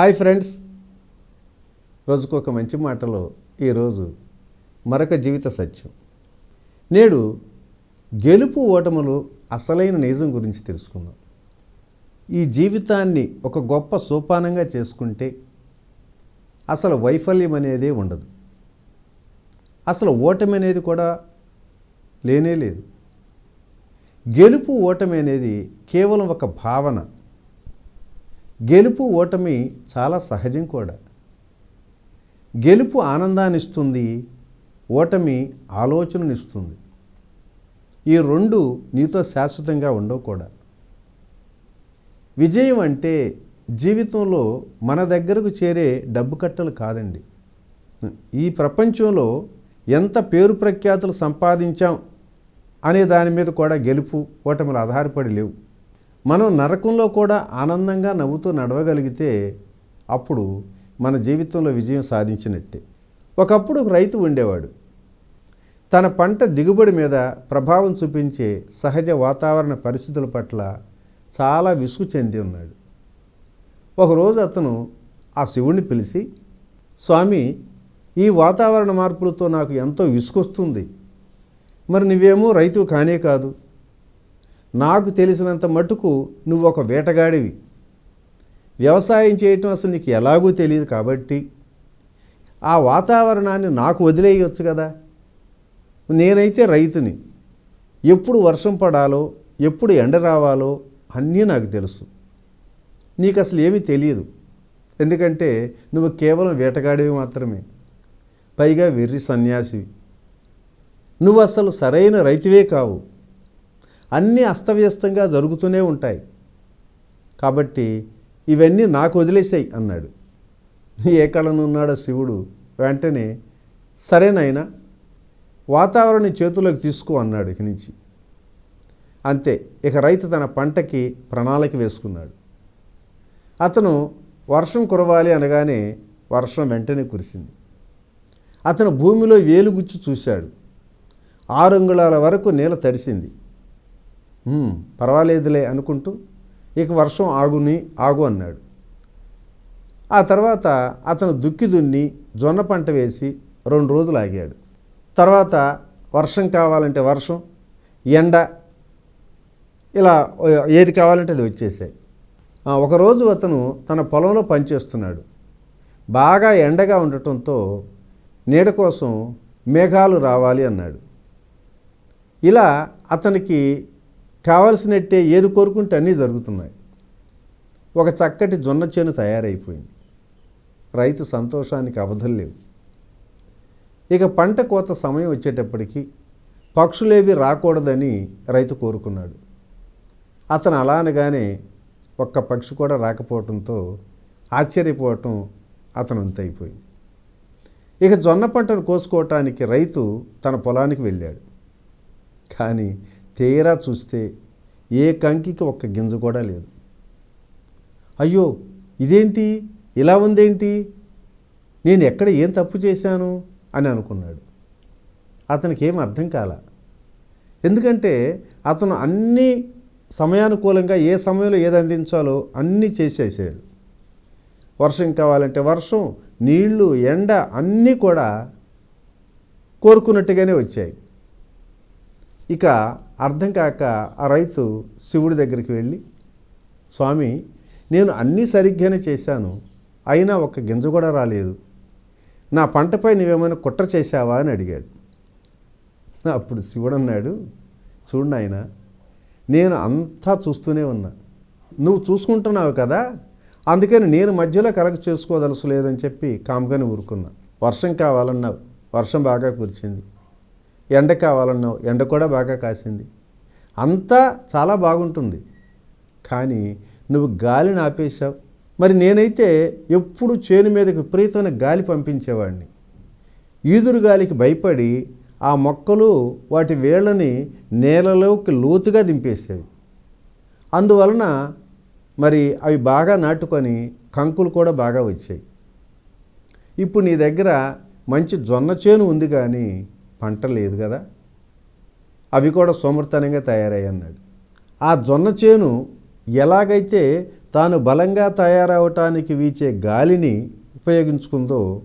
Hi friends. రోజుకు ఒక మంచి మాటలో ఈరోజు మరొక జీవిత సత్యం. నేడు గెలుపు ఓటములు అసలైన నిజం గురించి తెలుసుకుందాం. ఈ జీవితాన్ని ఒక గొప్ప సోపానంగా చేసుకుంటే అసలు వైఫల్యం అనేదే ఉండదు. అసలు ఓటమి అనేది కూడా లేనే లేదు. గెలుపు ఓటమి అనేది కేవలం ఒక భావన గెలుపు ఓటమి చాలా సహజం కూడా. గెలుపు ఆనందాన్ని ఇస్తుంది ఓటమి ఆలోచననిస్తుంది ఈ రెండు నీతో శాశ్వతంగా ఉండవు కూడా. విజయం అంటే జీవితంలో మన దగ్గరకు చేరే డబ్బు కట్టలు కాదండి. ఈ ప్రపంచంలో ఎంత పేరు ప్రఖ్యాతులు సంపాదించాం అనే దాని మీద కూడా గెలుపు ఓటములు ఆధారపడి లేవు. మనం నరకంలో కూడా ఆనందంగా నవ్వుతూ నడవగలిగితే అప్పుడు మన జీవితంలో విజయం సాధించినట్టే. ఒకప్పుడు ఒక రైతు ఉండేవాడు. తన పంట దిగుబడి మీద ప్రభావం చూపించే సహజ వాతావరణ పరిస్థితుల పట్ల చాలా విసుగు చెంది ఉన్నాడు. ఒకరోజు అతను ఆ శివుణ్ణి పిలిచి స్వామి ఈ వాతావరణ మార్పులతో నాకు ఎంతో విసుగొస్తుంది. మరి నువ్వేమో రైతు కానే కాదు. నాకు తెలిసినంత మటుకు నువ్వు ఒక వేటగాడివి. వ్యవసాయం చేయటం అసలు నీకు ఎలాగూ తెలియదు కాబట్టి ఆ వాతావరణాన్ని నాకు వదిలేయచ్చు కదా. నేనైతే రైతుని. ఎప్పుడు వర్షం పడాలో ఎప్పుడు ఎండ రావాలో అన్నీ నాకు తెలుసు. నీకు అసలు ఏమీ తెలియదు. ఎందుకంటే నువ్వు కేవలం వేటగాడివి మాత్రమే. పైగా వెర్రి సన్యాసివి. నువ్వు అసలు సరైన రైతువే కావు. అన్నీ అస్తవ్యస్తంగా జరుగుతూనే ఉంటాయి. కాబట్టి ఇవన్నీ నాకు వదిలేసాయి అన్నాడు. ఏ కళనున్నాడో శివుడు వెంటనే సరేనైనా వాతావరణం చేతుల్లోకి తీసుకో అన్నాడు ఇక నుంచి. అంతే ఇక రైతు తన పంటకి ప్రణాళిక వేసుకున్నాడు. అతను వర్షం కురవాలి అనగానే వర్షం వెంటనే కురిసింది. అతను భూమిలో వేలుగుచ్చి చూశాడు. ఆరు అంగుళాల వరకు నీళ్ళ తడిసింది. పర్వాలేదులే అనుకుంటూ ఇక వర్షం ఆగుని ఆగు అన్నాడు. ఆ తర్వాత అతను దుక్కి దున్ని జొన్న పంట వేసి రెండు రోజులు ఆగాడు. తర్వాత వర్షం కావాలంటే వర్షం ఎండ ఇలా ఏది కావాలంటే అది వచ్చేసాయి. ఒకరోజు అతను తన పొలంలో పనిచేస్తున్నాడు బాగా ఎండగా ఉండటంతో నీడ కోసం మేఘాలు రావాలి అన్నాడు. ఇలా అతనికి కావలసినట్టే ఏది కోరుకుంటే అన్నీ జరుగుతున్నాయి. ఒక చక్కటి జొన్న చేను తయారైపోయింది. రైతు సంతోషానికి అవధులు లేవు. ఇక పంట కోత సమయం వచ్చేటప్పటికి పక్షులేవి రాకూడదని రైతు కోరుకున్నాడు. అతను అలా అనగానే ఒక్క పక్షి కూడా రాకపోవడంతో ఆశ్చర్యపోవటం అతను అంతైపోయింది ఇక జొన్న పంటను కోసుకోవటానికి రైతు తన పొలానికి వెళ్ళాడు. కానీ తీరా చూస్తే ఏ కంకికి ఒక్క గింజ కూడా లేదు. అయ్యో ఇదేంటి? ఇలా ఉందేంటి? నేను ఎక్కడ ఏం తప్పు చేశాను? అని అనుకున్నాడు. అతనికి ఏం అర్థం కాల. ఎందుకంటే అతను అన్ని సమయానుకూలంగా ఏ సమయంలో ఏది అందించాలో అన్నీ చేసేసాడు. వర్షం కావాలంటే వర్షం నీళ్ళు ఎండ అన్నీ కూడా కోరుకున్నట్టుగానే వచ్చాయి. ఇక అర్థం కాక ఆ రైతు శివుడి దగ్గరికి వెళ్ళి స్వామి నేను అన్నీ సరిగ్గానే చేశాను అయినా ఒక గింజ కూడా రాలేదు. నా పంటపై నువ్వేమైనా కుట్ర చేశావా? అని అడిగాడు. అప్పుడు శివుడు అన్నాడు చూడు నాయన నేను అంతా చూస్తూనే ఉన్నా. నువ్వు చూసుకుంటున్నావు కదా అందుకని నేను మధ్యలో కరెక్ట్ చేసుకోదలసలేదని చెప్పి కామ్గానే ఊరుకున్నా. వర్షం కావాలన్నావు వర్షం బాగా కురిచింది. ఎండ కావాలన్నావు ఎండ కూడా బాగా కాసింది. అంతా చాలా బాగుంటుంది. కానీ నువ్వు గాలిని ఆపేశావు. మరి నేనైతే ఎప్పుడు చేను మీదకి విపరీతమైన గాలి పంపించేవాడిని. ఈదురు గాలికి భయపడి ఆ మొక్కలు వాటి వేళ్ళని నేలలోకి లోతుగా దింపేసేవి. అందువలన మరి అవి బాగా నాటుకొని కంకులు కూడా బాగా వచ్చాయి. ఇప్పుడు నీ దగ్గర మంచి జొన్న చేను ఉంది కానీ పంట లేదు కదా? అవి కూడా సోమర్తనంగా తయారయ్యి అన్నాడు. ఆ జొన్న చేను ఎలాగైతే తాను బలంగా తయారవటానికి వీచే గాలిని ఉపయోగించుకుందో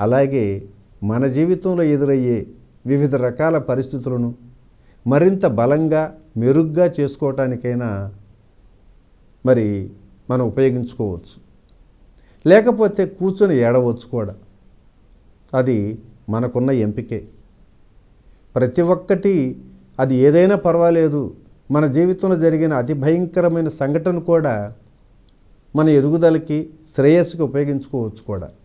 అలాగే మన జీవితంలో ఎదురయ్యే వివిధ రకాల పరిస్థితులను మరింత బలంగా మెరుగ్గా చేసుకోవటానికైనా మరి మనం ఉపయోగించుకోవచ్చు. లేకపోతే కూర్చొని ఏడవచ్చు కూడా. అది మనకున్న ఎంపికే. ప్రతి ఒక్కటి అది ఏదైనా పర్వాలేదు. మన జీవితంలో జరిగిన అతి భయంకరమైన సంఘటన కూడా మన ఎదుగుదలకి శ్రేయస్సుకి ఉపయోగించుకోవచ్చు కూడా.